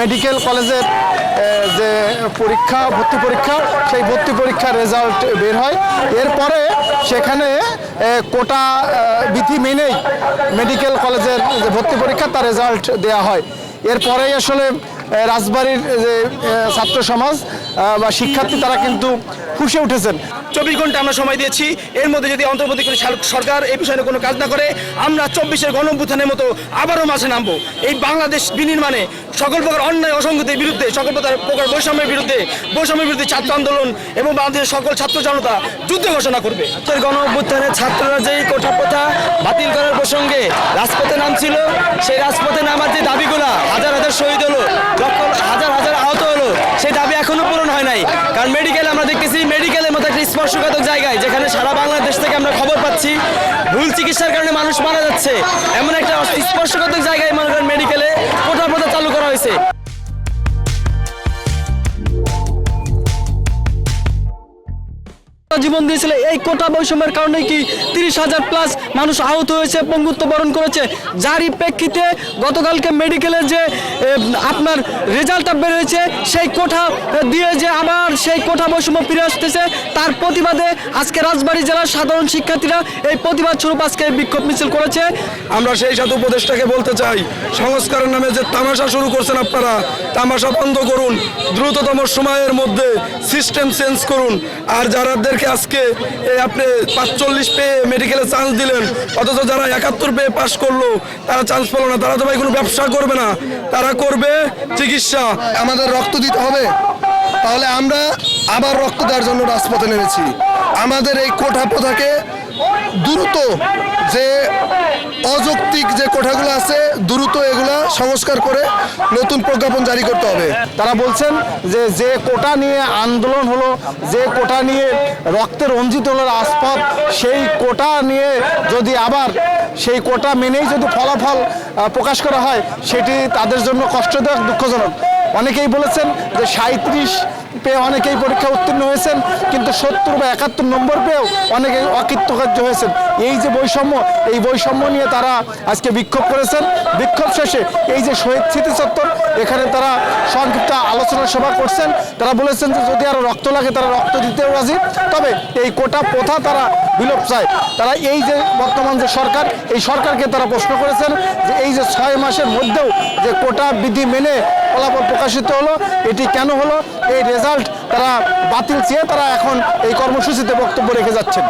Medical কলেজের যে পরীক্ষা, ভর্তি পরীক্ষা, সেই ভর্তি পরীক্ষার রেজাল্ট বের হয়। এরপরে সেখানে কোটা বিধি মেনেই মেডিকেল কলেজের যে ভর্তি পরীক্ষা, তার রেজাল্ট দেয়া হয়। এরপরেই আসলে রাজবাড়ির যে ছাত্র সমাজ বা শিক্ষার্থী তারা কিন্তু ফুসে উঠেছেন। চব্বিশ ঘণ্টা আমরা সময় দিয়েছি। এর মধ্যে যদি অন্তর্বর্তীকালীন সার- সরকার এই বিষয়ে কোনো কাজ না করে আমরা চব্বিশের গণঅভ্যুত্থানের মতো আবারও মাঝে নামবো। এই বাংলাদেশ বিনির্মাণে সকল প্রকার অন্যায় অসঙ্গতির বিরুদ্ধে সকল প্রকার প্রকার বৈষম্যের বিরুদ্ধে বৈষম্যের বিরুদ্ধে ছাত্র আন্দোলন এবং বাংলাদেশের সকল ছাত্র জনতা যুদ্ধ ঘোষণা করবে। গণ অভ্যুত্থানে ছাত্ররা যেই কোঠা প্রথা বাতিল করার প্রসঙ্গে রাজপথে নামছিল সেই রাজপথে নামার যে দাবিগুলো হাজার হাজার শহীদ হলো লক্ষ হাজার হাজার আহত হলো সেই দাবি এখনও পূরণ হয় নাই কারণ মেডিকেল মেডিকেলের মতো একটা স্পর্শকাতক জায়গায়, যেখানে সারা বাংলাদেশ থেকে আমরা খবর পাচ্ছি, ভুল চিকিৎসার কারণে মানুষ মারা যাচ্ছে। এমন একটা স্পর্শকাতক জায়গায় মনে করেন মেডিকেলে কোটা প্রথা চালু করা হয়েছে। জীবন দিয়েছিল। এই কোটা বৈষম্যের কারণে কি তিরিশ হাজার প্লাস মানুষ আহত হয়েছে, পঙ্গুত্ব বরণ করেছে। যারই প্রেক্ষিতে গতকালকে মেডিকেলের যে আপনার রেজাল্টটা বের হয়েছে, সেই কোঠা দিয়ে যে আবার সেই কোঠা বৈষম্য ফিরে আসতেছে, তার প্রতিবাদে আজকে রাজবাড়ী জেলার সাধারণ শিক্ষার্থীরা এই প্রতিবাদ স্বরূপ আজকে বিক্ষোভ মিছিল করেছে। আমরা সেই সাথে উপদেষ্টাকে বলতে চাই, সংস্কারের নামে যে তামাশা শুরু করছেন আপনারা, তামাশা বন্ধ করুন, দ্রুততম সময়ের মধ্যে সিস্টেম চেঞ্জ করুন। আর যারাদেরকে আজকে এই আপনি পাঁচচল্লিশ পেয়ে মেডিকেলে চান্স দিলেন। অথচ যারা একাত্তর পেয়ে পাশ করল, তারা চান্স পেল না। তারা তো ভাই কোনো ব্যবসা করবে না। তারা করবে চিকিৎসা। আমাদের রক্ত দিতে হবে। তাহলে আমরা আবার রক্ত দেওয়ার জন্য রাজপথে নেমেছি। আমাদের এই কোঠা প্রথাকে দ্রুত যে অযৌক্তিক যে কোঠাগুলো আছে, দ্রুত এগুলা সংস্কার করে নতুন প্রজ্ঞাপন জারি করতে হবে। তারা বলছেন যে যে কোটা নিয়ে আন্দোলন হলো, যে কোটা নিয়ে রক্তে রঞ্জিত হলো রাজপথ, সেই কোটা নিয়ে যদি আবার, সেই কোটা মেনেই যদি ফলাফল প্রকাশ করা হয়, সেটি তাদের জন্য কষ্টদায়ক, দুঃখজনক। অনেকেই বলেছেন যে সাঁত্রিশ পেয়ে অনেকেই পরীক্ষা উত্তীর্ণ হয়েছেন, কিন্তু সত্তর বা একাত্তর নম্বর পেয়েও অনেকে অকৃতকার্য হয়েছেন। এই যে বৈষম্য, এই বৈষম্য নিয়ে তারা আজকে বিক্ষোভ করেছেন। বিক্ষোভ শেষে এই যে শহীদ স্মৃতি চত্বর এখানে তারা সংক্ষিপ্ত আলোচনা সভা করছেন। তারা বলেছেন যে যদি আরও রক্ত লাগে, তারা রক্ত দিতেও রাজি। তবে এই কোটা প্রথা তারা বিলোপ চায়। তারা এই যে বর্তমান যে সরকার, এই সরকারকে তারা প্রশ্ন করেছেন যে এই যে ছয় মাসের মধ্যেও যে কোটা বিধি মেনে ফলাফল প্রকাশিত হলো, এটি কেন হলো, এই রেজাল্ট তারা বাতিল চেয়ে তারা এখন এই কর্মসূচিতে বক্তব্য রেখে যাচ্ছেন।